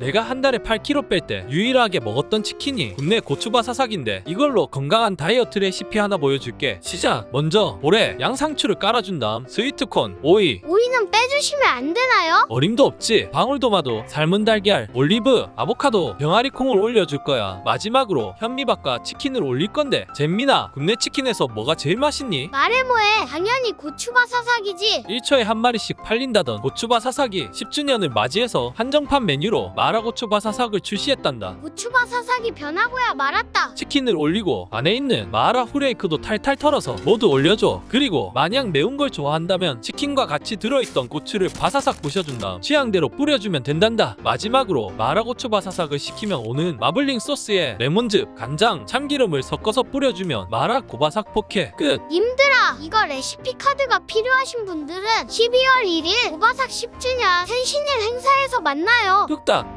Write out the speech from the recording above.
내가 한 달에 8kg 뺄 때 유일하게 먹었던 치킨이 국내 고추바 사삭인데 이걸로 건강한 다이어트 레시피 하나 보여줄게. 시작. 먼저 볼에 양상추를 깔아준 다음 스위트콘, 오이, 오이는 빼주시면 안 되나요? 어림도 없지. 방울토마토, 삶은 달걀, 올리브, 아보카도, 병아리 콩을 올려줄 거야. 마지막으로 현미밥과 치킨을 올릴 건데 잼민아 국내 치킨에서 뭐가 제일 맛있니? 말해 뭐해 당연히 고추바 사삭이지 1초에 한 마리씩 팔린다던 고추바 사삭이 10주년을 맞이해서 한정판 메뉴로 마라고추바사삭을 출시했단다. 고추바사삭이 변하고야 말았다 치킨을 올리고 안에 있는 마라 후레이크도 탈탈 털어서 모두 올려줘. 그리고 만약 매운 걸 좋아한다면 치킨과 같이 들어있던 고추를 바사삭 부셔준 다음 취향대로 뿌려주면 된단다. 마지막으로 마라고추 바사삭을 시키면 오는 마블링 소스에 레몬즙, 간장, 참기름을 섞어서 뿌려주면 마라 고바삭 포케 끝. 님들아 이거 레시피 카드가 필요하신 분들은 12월 1일 고바삭 10주년 생신일 행사에서 만나요 뚝딱.